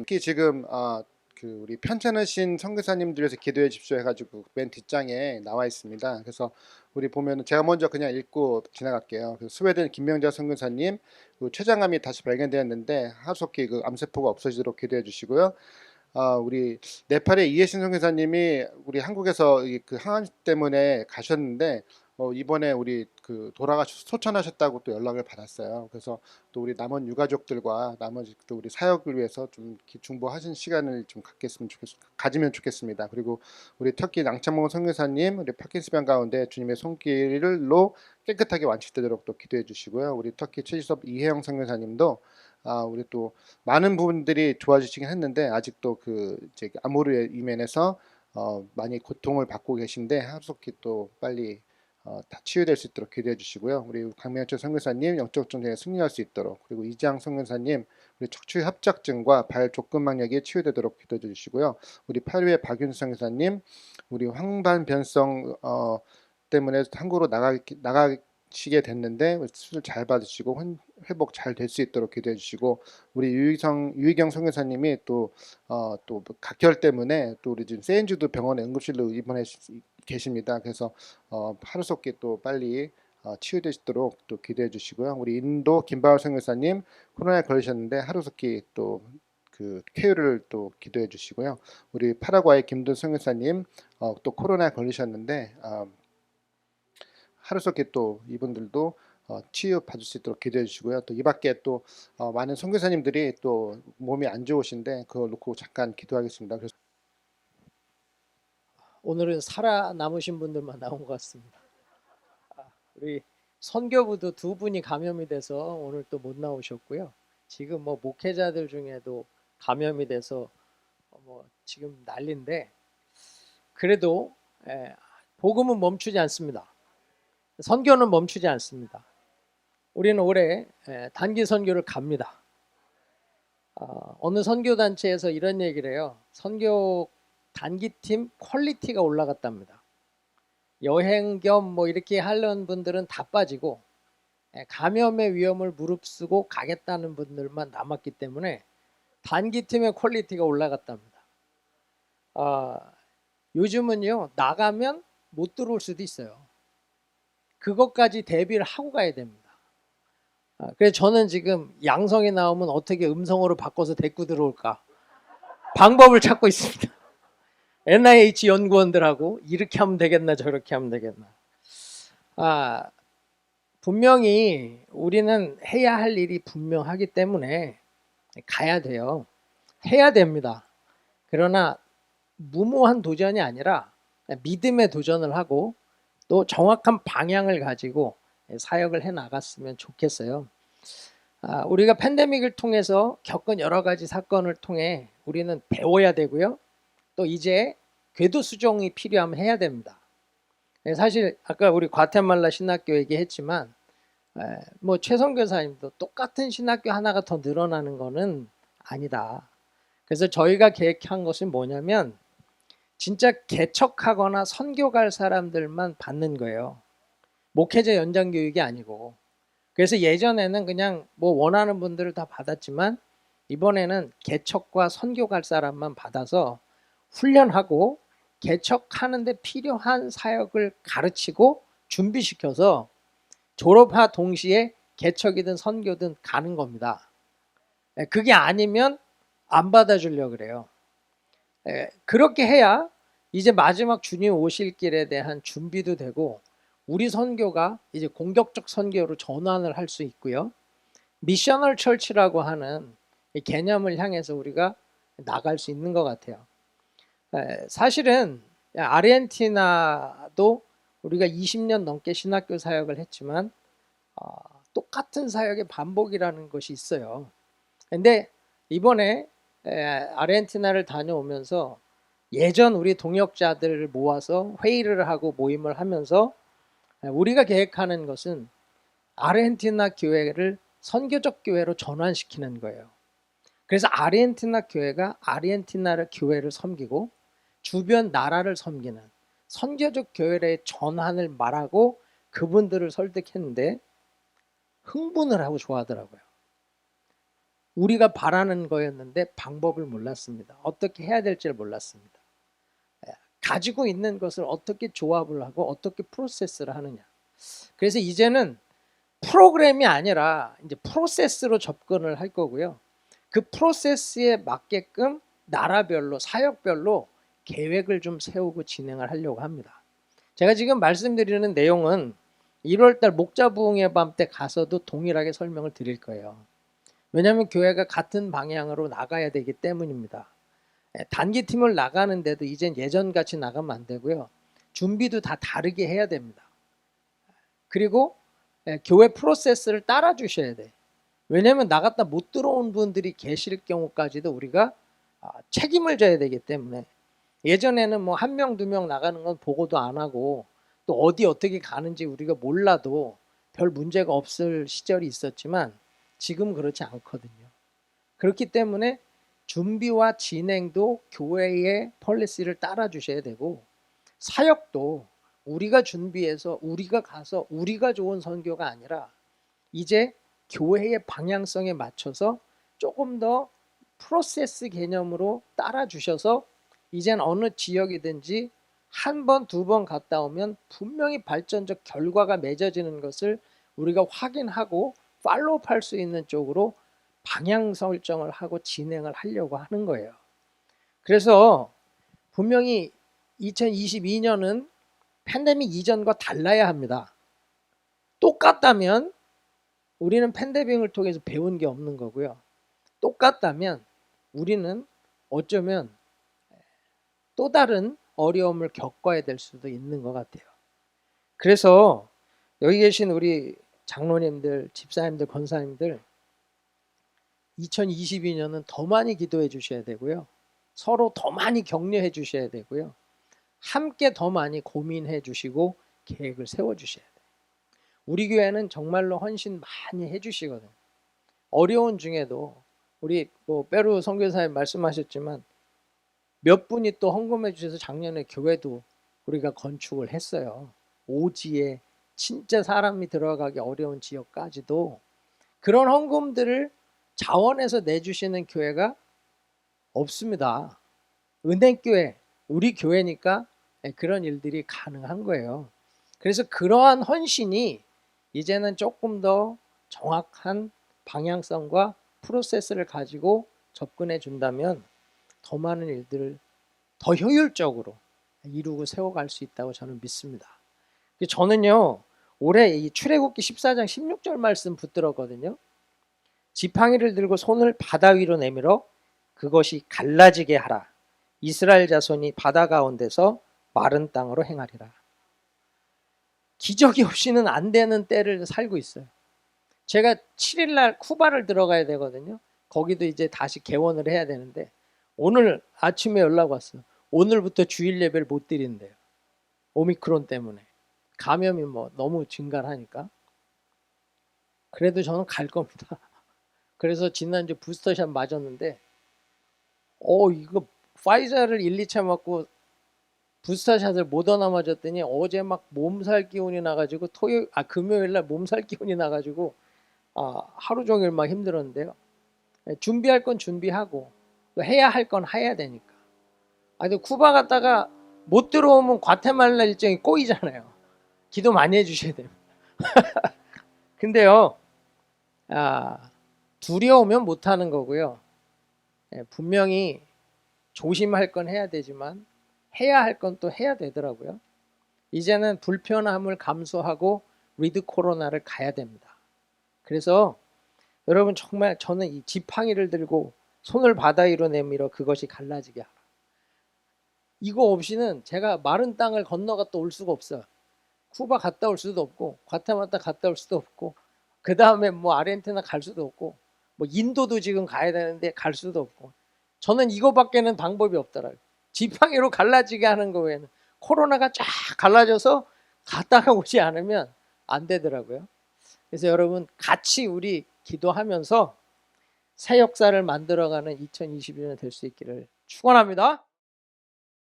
특히 지금 아, 그 우리 편찮으신 선교사님들에서 기도해 주십시오 해가지고 맨 뒷장에 나와 있습니다. 그래서 우리 보면은 제가 먼저 그냥 읽고 지나갈게요. 그래서 스웨덴 김명자 선교사님 그 췌장암이 다시 발견되었는데 하속기 그 암세포가 없어지도록 기도해 주시고요. 아, 우리 네팔의 이해신 선교사님이 우리 한국에서 이그 항암 때문에 가셨는데 어, 이번에 우리 그 돌아가셔서 소천하셨다고 또 연락을 받았어요. 그래서 또 우리 남은 유가족들과 나머지 또 우리 사역을 위해서 좀 중보하신 시간을 좀 갖겠으면 좋겠 가지면 좋겠습니다. 그리고 우리 터키 낭창봉 선교사님 우리 파킨스병 가운데 주님의 손길로 깨끗하게 완치되도록 또 기도해 주시고요. 우리 터키 최지섭 이혜영 선교사님도 아, 우리 또 많은 부분들이 좋아지시긴 했는데 아직도 그 이제 아모르의 이면에서 어, 많이 고통을 받고 계신데 하루속히 또 빨리 어, 다 치유될 수 있도록 기도해 주시고요. 우리 강명철 선교사님 영적 전쟁에 승리할 수 있도록 그리고 이장 선교사님 우리 척추 협착증과 발 족근막력이 치유되도록 기도해 주시고요. 우리 파리의 박윤 선교사님 우리 황반 변성 어, 때문에 한국으로 나가 나가 시게 됐는데 수술 잘 받으시고 혼- 회복 잘 될 수 있도록 기도해 주시고 우리 유희성 유희경 선교사님이 또 어, 또 각혈 때문에 또 우리 지금 세인주도 병원에 응급실로 입원해 계십니다. 그래서 어, 하루속히 또 빨리 어, 치유되시도록 또 기도해 주시고요. 우리 인도 김바울 선교사님 코로나에 걸리셨는데 하루속히 또 그 쾌유를 또 기도해 주시고요. 우리 파라과이 김돈 선교사님 어, 또 코로나에 걸리셨는데 어, 하루속히 또 이분들도 어, 치유 받을 수 있도록 기도해 주시고요. 또 이 밖에 또 어, 많은 선교사님들이 또 몸이 안 좋으신데 그걸 놓고 잠깐 기도하겠습니다. 그래서 오늘은 살아남으신 분들만 나온 것 같습니다. 아, 우리 선교부도 두 분이 감염이 돼서 오늘 또 못 나오셨고요. 지금 뭐 목회자들 중에도 감염이 돼서 어, 뭐 지금 난리인데 그래도 예, 복음은 멈추지 않습니다. 선교는 멈추지 않습니다. 우리는 올해 예, 단기 선교를 갑니다. 어, 어느 선교 단체에서 이런 얘기를 해요. 선교 단기팀 퀄리티가 올라갔답니다. 여행 겸 뭐 이렇게 하려는 분들은 다 빠지고 예, 감염의 위험을 무릅쓰고 가겠다는 분들만 남았기 때문에 단기팀의 퀄리티가 올라갔답니다. 아, 요즘은요 나가면 못 들어올 수도 있어요. 그것까지 대비를 하고 가야 됩니다. 아, 그래서 저는 지금 양성이 나오면 어떻게 음성으로 바꿔서 데리고 들어올까 방법을 찾고 있습니다. NIH 연구원들하고 이렇게 하면 되겠나 저렇게 하면 되겠나. 아 분명히 우리는 해야 할 일이 분명하기 때문에 가야 돼요. 해야 됩니다. 그러나 무모한 도전이 아니라 믿음의 도전을 하고 또 정확한 방향을 가지고 사역을 해 나갔으면 좋겠어요. 아, 우리가 팬데믹을 통해서 겪은 여러 가지 사건을 통해 우리는 배워야 되고요. 또 이제 궤도 수정이 필요하면 해야 됩니다. 예, 사실 아까 우리 과테말라 신학교 얘기했지만 에, 뭐 최성 교사님도 똑같은 신학교 하나가 더 늘어나는 거는 아니다. 그래서 저희가 계획한 것은 뭐냐면 진짜 개척하거나 선교 갈 사람들만 받는 거예요. 목회자 연장 교육이 아니고. 그래서 예전에는 그냥 뭐 원하는 분들을 다 받았지만 이번에는 개척과 선교 갈 사람만 받아서 훈련하고 개척하는데 필요한 사역을 가르치고 준비시켜서 졸업하 동시에 개척이든 선교든 가는 겁니다. 예, 그게 아니면 안 받아주려 그래요. 예, 그렇게 해야 이제 마지막 주님 오실 길에 대한 준비도 되고 우리 선교가 이제 공격적 선교로 전환을 할 수 있고요. 미셔널 철치라고 하는 이 개념을 향해서 우리가 나갈 수 있는 것 같아요. 에, 사실은 아르헨티나도 우리가 20년 넘게 신학교 사역을 했지만 어, 똑같은 사역의 반복이라는 것이 있어요. 근데 이번에 에, 아르헨티나를 다녀오면서 예전 우리 동역자들을 모아서 회의를 하고 모임을 하면서 에, 우리가 계획하는 것은 아르헨티나 교회를 선교적 교회로 전환시키는 거예요. 그래서 아르헨티나 교회가 아르헨티나를 교회를 섬기고 주변 나라를 섬기는 선교적 교회의 전환을 말하고 그분들을 설득했는데 흥분을 하고 좋아하더라고요. 우리가 바라는 거였는데 방법을 몰랐습니다. 어떻게 해야 될지를 몰랐습니다. 예, 가지고 있는 것을 어떻게 조합을 하고 어떻게 프로세스를 하느냐. 그래서 이제는 프로그램이 아니라 이제 프로세스로 접근을 할 거고요. 그 프로세스에 맞게끔 나라별로 사역별로 계획을 좀 세우고 진행을 하려고 합니다. 제가 지금 말씀드리는 내용은 1월달 목자부흥의 밤 때 가서도 동일하게 설명을 드릴 거예요. 왜냐하면 교회가 같은 방향으로 나가야 되기 때문입니다. 예, 단기 팀을 나가는데도 이젠 예전 같이 나가면 안 되고요. 준비도 다 다르게 해야 됩니다. 그리고 예, 교회 프로세스를 따라 주셔야 돼. 왜냐하면 나갔다 못 들어온 분들이 계실 경우까지도 우리가 아, 책임을 져야 되기 때문에 예전에는 뭐 한 명 두 명 나가는 건 보고도 안 하고 또 어디 어떻게 가는지 우리가 몰라도 별 문제가 없을 시절이 있었지만 지금 그렇지 않거든요. 그렇기 때문에 준비와 진행도 교회의 폴리시를 따라 주셔야 되고 사역도 우리가 준비해서 우리가 가서 우리가 좋은 선교가 아니라 이제 교회의 방향성에 맞춰서 조금 더 프로세스 개념으로 따라 주셔서 이젠 어느 지역이든지 한 번, 두 번 갔다 오면 분명히 발전적 결과가 맺어지는 것을 우리가 확인하고 팔로우업 할수 있는 쪽으로 방향 설정을 하고 진행을 하려고 하는 거예요. 그래서 분명히 2022년은 팬데믹 이전과 달라야 합니다. 똑같다면 우리는 팬데믹을 통해서 배운 게 없는 거고요. 똑같다면 우리는 어쩌면 또 다른 어려움을 겪어야 될 수도 있는 것 같아요. 그래서 여기 계신 우리 장로님들, 집사님들, 권사님들 2022년은 더 많이 기도해 주셔야 되고요. 서로 더 많이 격려해 주셔야 되고요. 함께 더 많이 고민해 주시고 계획을 세워 주셔야 돼요. 우리 교회는 정말로 헌신 많이 해 주시거든요. 어려운 중에도 우리 뭐 빼루 선교사님 말씀하셨지만 몇 분이 또 헌금해 주셔서 작년에 교회도 우리가 건축을 했어요. 오지에 진짜 사람이 들어가기 어려운 지역까지도 그런 헌금들을 자원해서 내주시는 교회가 없습니다. 은행교회, 우리 교회니까 그런 일들이 가능한 거예요. 그래서 그러한 헌신이 이제는 조금 더 정확한 방향성과 프로세스를 가지고 접근해 준다면 더 많은 일들을 더 효율적으로 이루고 세워갈 수 있다고 저는 믿습니다. 저는요 올해 이 출애굽기 14장 16절 말씀 붙들었거든요. 지팡이를 들고 손을 바다 위로 내밀어 그것이 갈라지게 하라. 이스라엘 자손이 바다 가운데서 마른 땅으로 행하리라. 기적이 없이는 안 되는 때를 살고 있어요. 제가 7일 날 쿠바를 들어가야 되거든요. 거기도 이제 다시 개원을 해야 되는데 오늘 아침에 연락 왔어요. 오늘부터 주일 예배를 못 드린대요. 오미크론 때문에. 감염이 뭐 너무 증가하니까. 그래도 저는 갈 겁니다. 그래서 지난주 부스터샷 맞았는데 어 이거 파이자를 1, 2차 맞고 부스터샷을 모더나 맞았더니 어제 막 몸살 기운이 나가지고 토요일 아 금요일 날 몸살 기운이 나가지고 아 하루 종일 막 힘들었는데요. 예, 준비할 건 준비하고 또 해야 할 건 해야 되니까. 아니 쿠바 갔다가 못 들어오면 과테말라 일정이 꼬이잖아요. 기도 많이 해주셔야 돼요. 근데요, 아, 두려우면 못하는 거고요. 예, 분명히 조심할 건 해야 되지만 해야 할 건 또 해야 되더라고요. 이제는 불편함을 감수하고 리드 코로나를 가야 됩니다. 그래서 여러분 정말 저는 이 지팡이를 들고 손을 바다 위로 내밀어 그것이 갈라지게 하라. 이거 없이는 제가 마른 땅을 건너갔다 올 수가 없어요. 쿠바 갔다 올 수도 없고 과테마타 갔다 올 수도 없고 그 다음에 뭐 아르헨티나 갈 수도 없고 뭐 인도도 지금 가야 되는데 갈 수도 없고 저는 이거밖에는 방법이 없더라고요. 지팡이로 갈라지게 하는 거 외에는 코로나가 쫙 갈라져서 갔다가 오지 않으면 안 되더라고요. 그래서 여러분 같이 우리 기도하면서 새 역사를 만들어가는 2022년 될수 있기를 축원합니다.